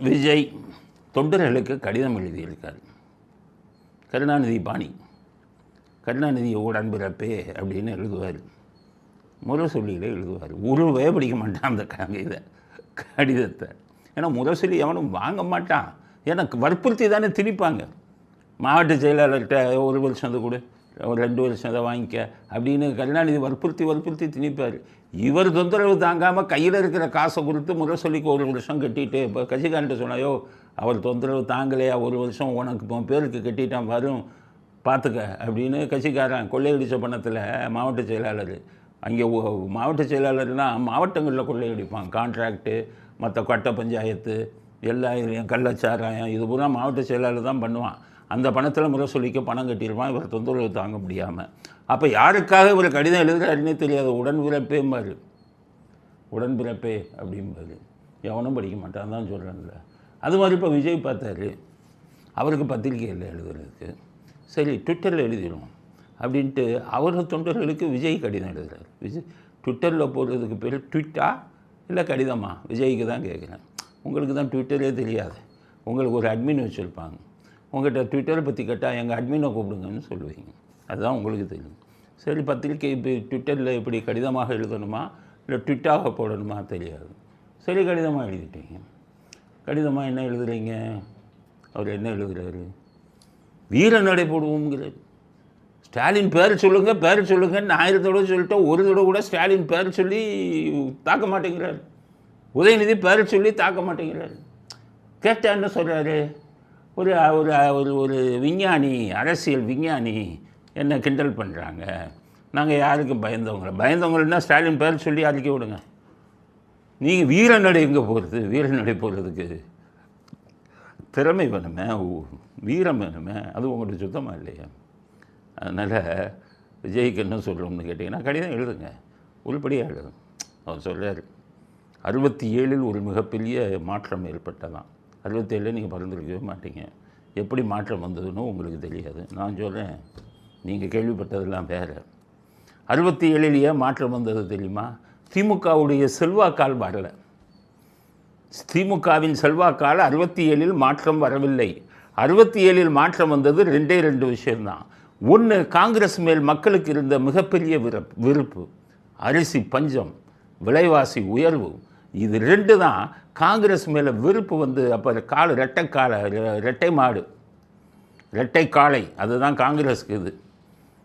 விஜய் தொண்டர்களுக்கு கடிதம் எழுதியிருக்கார். கருணாநிதி பாணி. கருணாநிதி உடன்பிறப்பே அப்படின்னு எழுதுவார். முரசொல்லியில் எழுதுவார். உருவே படிக்க மாட்டான் அந்த க- இதை கடிதத்தை. ஏன்னா முரசொலி எவனும் வாங்க மாட்டான். ஏன்னா வற்புறுத்தி தானே திணிப்பாங்க. மாவட்ட செயலாளர்கிட்ட ஒரு வருஷம் வந்து கூட ஒரு ரெண்டு வருஷம் அதை வாங்கிக்க அப்படின்னு கருணாநிதி வற்புறுத்தி வற்புறுத்தி திணிப்பார். இவர் தொந்தரவு தாங்காமல் கையில் இருக்கிற காசை கொடுத்து முரசொலிக்கு ஒரு வருஷம் கட்டிட்டு இப்போ கட்சிக்காரன்ட்ட சொன்னாயோ அவர் தொந்தரவு தாங்கலையா? ஒரு வருஷம் உனக்கு இப்போ பேருக்கு கட்டிட்டான் வரும் பார்த்துக்க அப்படின்னு கட்சிக்காரன் கொள்ளையடிச்ச பணத்தில் மாவட்ட செயலாளர் அங்கே மாவட்ட செயலாளர்னால் மாவட்டங்களில் கொள்ளையடிப்பான் கான்ட்ராக்டு மற்ற கட்ட பஞ்சாயத்து எல்லா கள்ளச்சாராயம் இது பூரா மாவட்ட செயலாளர் தான் பண்ணுவான். அந்த பணத்தில் முரசொலிக்க பணம் கட்டியிருப்பான் இவர் தொந்தரவு தாங்க முடியாமல் அப்போ யாருக்காக இவர் கடிதம் எழுதுறாருன்னே தெரியாது. உடன்பிறப்பேம்பார் உடன்பிறப்பே அப்படிம்பாரு. எவனும் படிக்க மாட்டான் தான் சொல்கிறேன்ல அது மாதிரி இப்போ விஜய் பார்த்தாரு. அவருக்கு பத்திரிகையில் எழுதுறதுக்கு. சரி ட்விட்டரில் எழுதிடுவோம் அப்படின்ட்டு அவர் தொண்டர்களுக்கு விஜய் கடிதம் எழுதுகிறார் விஜய் ட்விட்டரில் போடுறதுக்கு பேர் ட்விட்டா இல்லை கடிதமா? விஜய்க்கு தான் கேட்குறேன் உங்களுக்கு தான் ட்விட்டரே தெரியாது. உங்களுக்கு ஒரு அட்மின் வச்சுருப்பாங்க. உங்கள்கிட்ட ட்விட்டரை பற்றி கேட்டால் எங்கள் அட்மினை கூப்பிடுங்கன்னு சொல்லுவீங்க. அதுதான் உங்களுக்கு தெரியும். சரி பத்திரிக்கை இப்போ ட்விட்டரில் இப்படி கடிதமாக எழுதணுமா? இல்லை ட்விட்டாக போடணுமா? தெரியாது. சரி கடிதமாக எழுதிட்டீங்க. கடிதமாக என்ன எழுதுறீங்க? அவர் என்ன எழுதுறாரு? வீர நடை போடுவோங்கிறார் ஸ்டாலின் பேர் சொல்லுங்கள் பேர் சொல்லுங்கன்னு ஆயிரம் தடவை சொல்லிட்டோம் ஒரு தடவை கூட ஸ்டாலின் பேர் சொல்லி தாக்க மாட்டேங்கிறார். உதயநிதி பேர் சொல்லி தாக்க மாட்டேங்கிறார். கேட்டா என்ன சொல்கிறாரு ஒரு ஒரு ஒரு ஒரு விஞ்ஞானி அரசியல் விஞ்ஞானி என்ன கிண்டல் பண்ணுறாங்க நாங்கள் யாருக்கு பயந்தவங்களை பயந்தவங்கன்னா ஸ்டாலின் பேர் சொல்லி அறிக்கை விடுங்க. நீங்கள் வீரநடை எங்கே போகிறது வீரநடை போகிறதுக்கு திறமை வேணுமே? வீரம் வேணுமே? அது உங்கள்கிட்ட சுத்தமாக இல்லையா. அதனால் விஜய்க்கு என்ன சொல்கிறோம்னு கேட்டிங்கன்னா கடிதம் எழுதுங்க. உருப்படியாக எழுதும் அவர் சொல்கிறார் அறுபத்தி ஏழில் ஒரு மிகப்பெரிய மாற்றம் ஏற்பட்டதான் அறுபத்தேழில் நீங்கள் பறந்துருக்கவே மாட்டீங்க. எப்படி மாற்றம் வந்ததுன்னு உங்களுக்கு தெரியாது. நான் சொல்கிறேன் நீங்கள் கேள்விப்பட்டதெல்லாம் வேறு. அறுபத்தி ஏழில் ஏன் மாற்றம் வந்தது தெரியுமா? திமுகவுடைய செல்வாக்கால் வரலை. திமுகவின் செல்வாக்கால் அறுபத்தி ஏழில் மாற்றம் வரவில்லை. அறுபத்தி ஏழில் மாற்றம் வந்தது ரெண்டே ரெண்டு விஷயம்தான். ஒன்று காங்கிரஸ் மேல் மக்களுக்கு இருந்த மிகப்பெரிய விருப் விருப்பு அரிசி பஞ்சம் விலைவாசி உயர்வு இது ரெண்டு தான் காங்கிரஸ் மேலே வெறுப்பு வந்து அப்போ கால் ரெட்டை காலை ரெட்டை மாடு ரெட்டை காளை அதுதான் காங்கிரஸ்க்கு இது.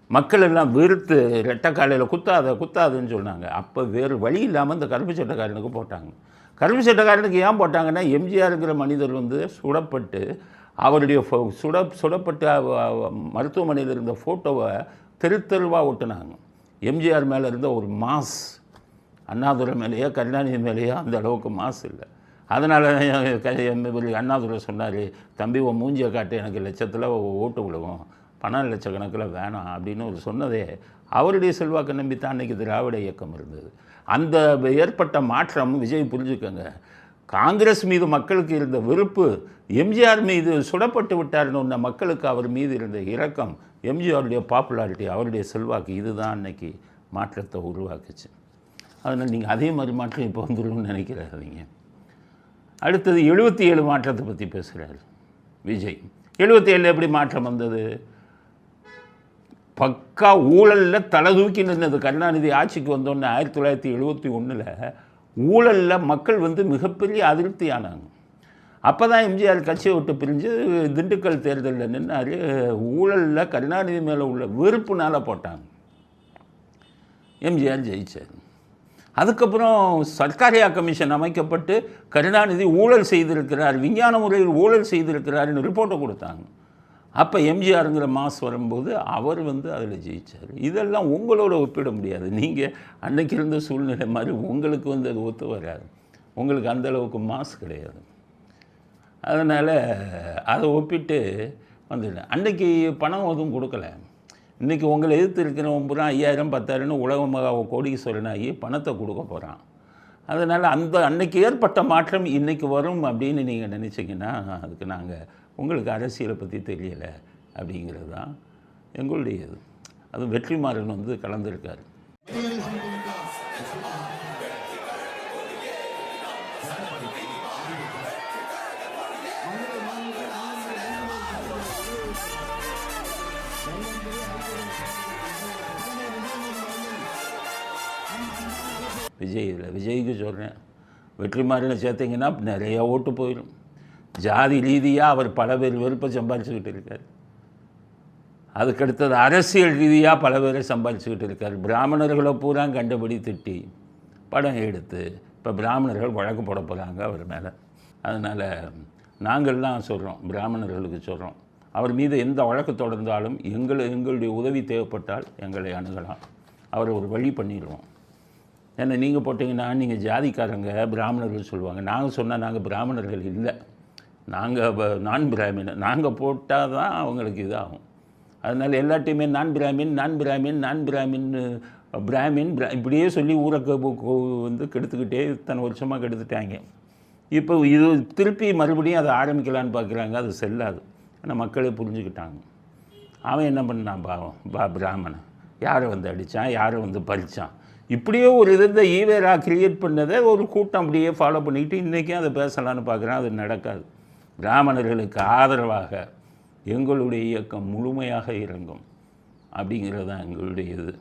மக்கள் எல்லாம் வெறுத்து ரெட்டை காலையில் குத்தாத குத்தாதுன்னு சொன்னாங்க. அப்போ வேறு வழி இல்லாமல் இந்த கருப்பு சட்டக்காரனுக்கு போட்டாங்க. கருப்பு சட்டக்காரனுக்கு ஏன் போட்டாங்கன்னா எம்ஜிஆருங்கிற மனிதர் வந்து சுடப்பட்டு அவருடைய ஃபோ- சுட சுடப்பட்டு மருத்துவமனையில் இருந்த ஃபோட்டோவை தெருத்தெருவாக ஒட்டினாங்க. எம்ஜிஆர் மேலே இருந்த ஒரு மாஸ் அண்ணாதுரை மேலேயோ கருணாநிதி மேலேயோ அந்த அளவுக்கு மாசு இல்லை. அதனால் அண்ணாதுரை சொன்னார் தம்பி உன் மூஞ்சியை காட்டு எனக்கு லட்சத்தில் ஓட்டு விழுவோம் பணம் லட்சக்கணக்கில் வேணாம் அப்படின்னு ஒரு சொன்னதே அவருடைய செல்வாக்கு நம்பி தான் அன்றைக்கி திராவிட இயக்கம் இருந்தது. அந்த ஏற்பட்ட மாற்றம் விஜய் புரிஞ்சுக்கோங்க காங்கிரஸ் மீது மக்களுக்கு இருந்த வெறுப்பு எம்ஜிஆர் மீது சுடப்பட்டு விட்டார்னு ஒன்ன மக்களுக்கு அவர் மீது இருந்த இரக்கம் எம்ஜிஆருடைய பாப்புலாரிட்டி அவருடைய செல்வாக்கு இதுதான் அன்னைக்கு மாற்றத்தை உருவாக்குச்சு. அதனால் நீங்கள் அதே மாதிரி மாற்றம் இப்போ வந்துடணும்னு நினைக்கிறாதீங்க. அடுத்தது எழுபத்தி ஏழு மாற்றத்தை பற்றி பேசுகிறார் விஜய். எழுபத்தி ஏழில் எப்படி மாற்றம் வந்தது? பக்கா ஊழலில் தலை தூக்கி நின்றது. கருணாநிதி ஆட்சிக்கு வந்தோடனே ஆயிரத்தி தொள்ளாயிரத்தி எழுபத்தி ஒன்றில் ஊழலில் மக்கள் வந்து மிகப்பெரிய அதிருப்தி ஆனாங்க அப்போ தான் எம்ஜிஆர் கட்சியை விட்டு பிரிஞ்சு திண்டுக்கல் தேர்தலில் நின்னார். ஊழலில் கருணாநிதி மேலே உள்ள வெறுப்புனால போட்டாங்க. எம்ஜிஆர் ஜெயிச்சார். அதுக்கப்புறம் சர்க்காரியா கமிஷன் அமைக்கப்பட்டு கருணாநிதி ஊழல் செய்திருக்கிறார் விஞ்ஞான முறையில் ஊழல் செய்திருக்கிறாருன்னு ரிப்போர்ட்டை கொடுத்தாங்க. அப்போ எம்ஜிஆருங்கிற மாஸ் வரும்போது அவர் வந்து அதில் ஜெயிச்சார். இதெல்லாம் உங்களோட ஒப்பிட முடியாது. நீங்கள் அன்னைக்கு இருந்த சூழ்நிலை மாதிரி உங்களுக்கு வந்து அது ஒத்து வராது. உங்களுக்கு அந்த அளவுக்கு மாஸ் கிடையாது. அதனால் அதை ஒப்பிட்டு வந்துட்டேன். அன்னைக்கு பணம் எதுவும் கொடுக்கல. இன்றைக்கி உங்களை எதிர்த்து இருக்கிறவன் பூரா ஐயாயிரம் பத்தாயிரம்னு உலகமாக மகா கோடீஸ்வரனாகி பணத்தை கொடுக்க போகிறான் அதனால் அந்த அன்னைக்கு ஏற்பட்ட மாற்றம் இன்றைக்கி வரும் அப்படின்னு நீங்கள் நினச்சிங்கன்னா அதுக்கு நாங்கள் உங்களுக்கு அரசியலை பற்றி தெரியலை அப்படிங்கிறது தான் எங்களுடைய இது அதுவும் வெற்றிமாறன் வந்து கலந்துருக்கார் Thank you. விஜய் இல்லை. விஜய்க்கு சொல்கிறேன் வெற்றிமாறில் சேர்த்திங்கன்னா நிறையா ஓட்டு போயிடும். ஜாதி ரீதியாக அவர் பல பேர் வெறுப்பை சம்பாதிச்சுக்கிட்டு இருக்கார். அதுக்கடுத்தது அரசியல் ரீதியாக பல பேரை சம்பாதிச்சுக்கிட்டு இருக்கார். பிராமணர்களை பூரா கண்டுபிடி திட்டி படம் எடுத்து இப்போ பிராமணர்கள் வழக்கு போட போகிறாங்க அவர் மேலே. அதனால் நாங்கள்லாம் சொல்கிறோம் பிராமணர்களுக்கு சொல்கிறோம் அவர் மீது எந்த வழக்கு தொடர்ந்தாலும் எங்களை எங்களுடைய உதவி தேவைப்பட்டால் எங்களை அணுகலாம். அவரை ஒரு வழி பண்ணிடுவோம். ஏன்னா நீங்கள் போட்டிங்கன்னா நீங்கள் ஜாதிக்காரங்க பிராமணர்கள் சொல்லுவாங்க. நாங்கள் சொன்னால் நாங்கள் பிராமணர்கள் இல்லை. நாங்கள் நான் பிராமின் நாங்கள் போட்டால் தான் அவங்களுக்கு இதாகும். அதனால் எல்லாத்தையுமே நான் பிராமின் நான் பிராமின் நான் பிராமின் பிராமின் பிரா இப்படியே சொல்லி ஊரை வந்து கெடுத்துக்கிட்டே இத்தனை வருஷமாக கெடுத்துட்டாங்க. இப்போ இது திருப்பி மறுபடியும் அதை ஆரம்பிக்கலான்னு பார்க்குறாங்க அது செல்லாது. ஆனால் மக்களே புரிஞ்சுக்கிட்டாங்க. அவன் என்ன பண்ணான் பாவம்? பா பிராமணன். யாரை வந்து அடித்தான் யாரை வந்து பறித்தான் இப்படியே ஒரு இதை ஈவேரா கிரியேட் பண்ணதை ஒரு கூட்டம் அப்படியே ஃபாலோ பண்ணிக்கிட்டு இன்றைக்கும் அதை பேசலான்னு பார்க்குறேன். அது நடக்காது. பிராமணர்களுக்கு ஆதரவாக எங்களுடைய இயக்கம் முழுமையாக இறங்கும். அப்படிங்கிறது தான் எங்களுடைய இது